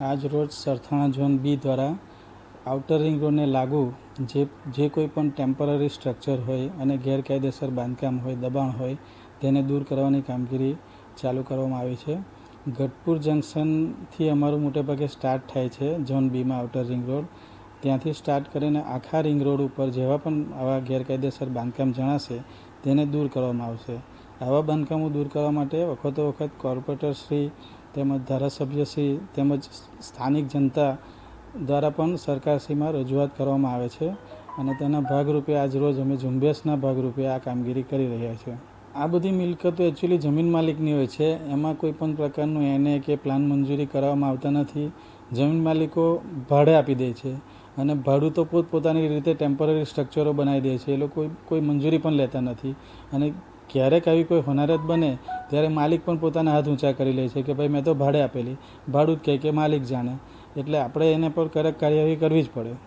આજ રોજ સરથાણા ઝોન બી દ્વારા આઉટર રિંગ રોડને લાગુ જે જે કોઈ પણ ટેમ્પરરી સ્ટ્રક્ચર હોય અને ગેરકાયદેસર બાંધકામ હોય, દબાણ હોય, તેને દૂર કરવાની કામગીરી ચાલુ કરવામાં આવી છે. ગઢપુર જંકશનથી અમારું મોટેભાગે સ્ટાર્ટ થાય છે ઝોન બીમાં આઉટર રિંગ રોડ. ત્યાંથી સ્ટાર્ટ કરીને આખા રિંગ રોડ ઉપર જેવા પણ આવા ગેરકાયદેસર બાંધકામ જણાશે, તેને દૂર કરવામાં આવશે. આવા બાંધકામો દૂર કરવા માટે વખતો વખત કોર્પોરેટર શ્રી તેમજ ધારાસભ્યશ્રી તેમજ સ્થાનિક જનતા દ્વારા પણ સરકારશ્રીમાં રજૂઆત કરવામાં આવે છે અને તેના ભાગરૂપે આજરોજ અમે ઝુંબેશના ભાગરૂપે આ કામગીરી કરી રહ્યા છીએ આ બધી મિલકતો એકચ્યુઅલી જમીન માલિકની હોય છે. એમાં કોઈ પણ પ્રકારનું એને કે પ્લાન મંજૂરી કરાવવામાં આવતા નથી. જમીન માલિકો ભાડે આપી દે છે અને ભાડું તો પોતપોતાની રીતે ટેમ્પરરી સ્ટ્રક્ચરો બનાવી દે છે. એ લોકો કોઈ મંજૂરી પણ લેતા નથી. અને ક્યારેક આવી કોઈ હોનારત બને, ત્યારે માલિક પણ પોતાના હાથ ઊંચા કરી લે છે કે ભાઈ મેં તો ભાડે આપેલી. ભાડું જ કહે કે માલિક જાણે. એટલે આપણે એને પર કડક કાર્યવાહી કરવી જ પડે.